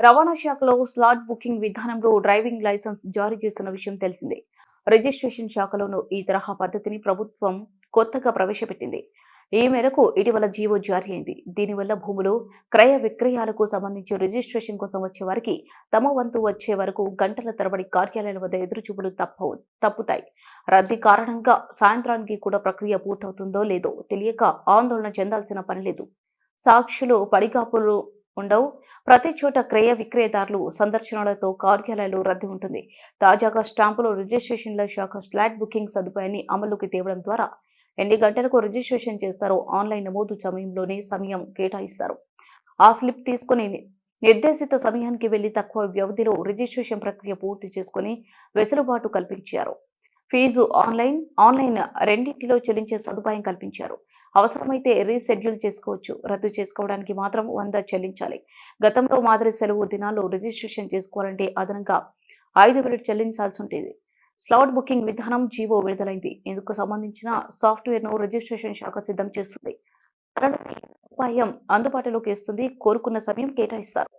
రవాణా శాఖలో slot booking విధానంలో డ్రైవింగ్ లైసెన్స్ జారీ చేస్తున్న విషయం తెలిసిందే. రిజిస్ట్రేషన్ శాఖలోనూ ఈ తరహా పద్ధతిని ప్రభుత్వం కొత్తగా ప్రవేశపెట్టింది. ఈ మేరకు ఇటీవల జీవో జారీ అయింది. దీనివల్ల భూములు క్రయ విక్రయాలకు సంబంధించి రిజిస్ట్రేషన్ కోసం వచ్చే వారికి తమ వంతు వచ్చే వరకు గంటల తరబడి కార్యాలయాల వద్ద ఎదురుచూపులు తప్పవు తప్పుతాయి. రద్దీ కారణంగా సాయంత్రానికి కూడా ప్రక్రియ పూర్తవుతుందో లేదో తెలియక ఆందోళన చెందాల్సిన పని లేదు. సాక్షులు పడిగాపులు ఉండవు. ప్రతి చోట క్రయ విక్రయదారులు సందర్శనలతో కార్యాలయాలు రద్దీ ఉంటుంది. తాజాగా స్టాంపులు రిజిస్ట్రేషన్ల శాఖ స్లాట్ బుకింగ్ సదుపాయాన్ని అమలుకి తేవడం ద్వారా ఎన్ని గంటలకు రిజిస్ట్రేషన్ చేస్తారో ఆన్లైన్ నమోదు సమయంలోనే సమయం కేటాయిస్తారు. ఆ స్లిప్ తీసుకుని నిర్దేశిత సమయానికి వెళ్ళి తక్కువ వ్యవధిలో రిజిస్ట్రేషన్ ప్రక్రియ పూర్తి చేసుకుని వెసులుబాటు కల్పించారు. ఫీజు ఆన్లైన్ ఆన్లైన్ రెండింటిలో చెల్లించే సదుపాయం కల్పించారు. అవసరమైతే రీషెడ్యూల్ చేసుకోవచ్చు. రద్దు చేసుకోవడానికి మాత్రం వంద చెల్లించాలి. గతంలో మాదిరి సెలవు దినాల్లో రిజిస్ట్రేషన్ చేసుకోవాలంటే అదనంగా ఐదు వేలు చెల్లించాల్సి ఉండేది. స్లాట్ బుకింగ్ విధానం జీవో విడుదలైంది. ఇందుకు సంబంధించిన సాఫ్ట్వేర్ను రిజిస్ట్రేషన్ శాఖ సిద్ధం చేస్తుంది. సదుపాయం అందుబాటులోకి వస్తుంది కోరుకున్న సమయం కేటాయిస్తారు.